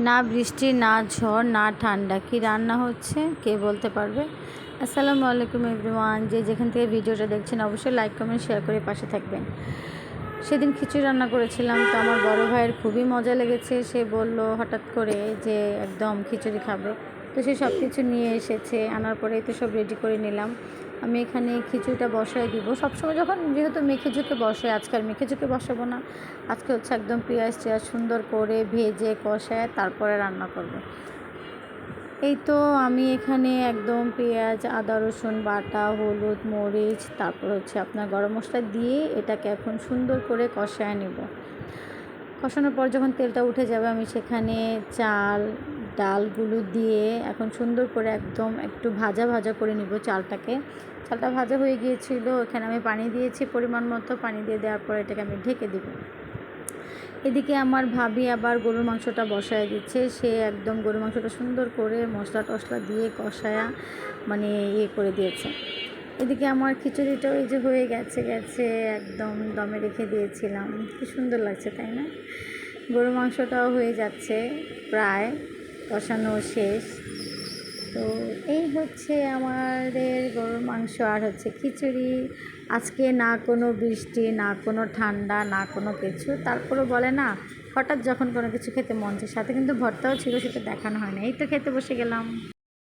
না বৃষ্টি, না ঝড়, না ঠান্ডা। কি রান্না হচ্ছে? কে বলতে পারবে? আসসালামু আলাইকুম এভরিওয়ান। যে যেখান থেকে ভিডিওটা দেখছেন, অবশ্যই লাইক, কমেন্ট, শেয়ার করে পাশে থাকবেন। সেদিন খিচুড়ি রান্না করেছিলাম, তো আমার বড় ভাইয়ের খুবই মজা লেগেছে। সে বলল হঠাৎ করে যে, একদম খিচুড়ি খাবে। তো সে সব কিছু নিয়ে এসেছে, আনার পরে তো সব রেডি করে নিলাম। আমি এখানে খিচুড়িটা বসায় দিব। সবসময় যখন যেহেতু মেখে ঝুঁকে বসে আজকাল মেখে ঝুঁকে বসাবো না। আজকে হচ্ছে একদম পেঁয়াজ টেয়াজ সুন্দর করে ভেজে কষায় তারপরে রান্না করব। এই তো আমি এখানে একদম পেঁয়াজ, আদা, রসুন, বাটা, হলুদ, মরিচ, তারপর হচ্ছে আপনার গরম মশলা দিয়ে এটাকে এখন সুন্দর করে কষায় নেব। কষানোর পর যখন তেলটা উঠে যাবে, আমি সেখানে চাল ডালগুলো দিয়ে এখন সুন্দর করে একদম একটু ভাজা ভাজা করে নিব চালটাকে। চালটা ভাজা হয়ে গিয়েছিল, এখানে আমি পানি দিয়েছি পরিমাণ মতো, পানি দিয়ে দেওয়ার পর এটাকে আমি ঢেকে দিব। এদিকে আমার ভাবি আবার গরুর মাংসটা বসায় দিচ্ছে, সে একদম গরুর মাংসটা সুন্দর করে মশলা টশলা দিয়ে কষায়া মানে ইয়ে করে দিয়েছে। এদিকে আমার খিচুড়িটাও এই যে হয়ে গেছে গেছে, একদম দমে রেখে দিয়েছিলাম। কি সুন্দর লাগছে, তাই না? গরু মাংসটাও হয়ে যাচ্ছে প্রায়। কষানো শেষ। তো এই হচ্ছে আমাদের গরুর মাংস, আর হচ্ছে খিচুড়ি। আজকে না কোনো বৃষ্টি, না কোনো ঠান্ডা, না কোনো কিছু। তারপরেও বলে না, হঠাৎ যখন কোনো কিছু খেতে মন সাথে কিন্তু ভর্তাও ছিল, সেটা দেখানো হয় না এই তো খেতে বসে গেলাম।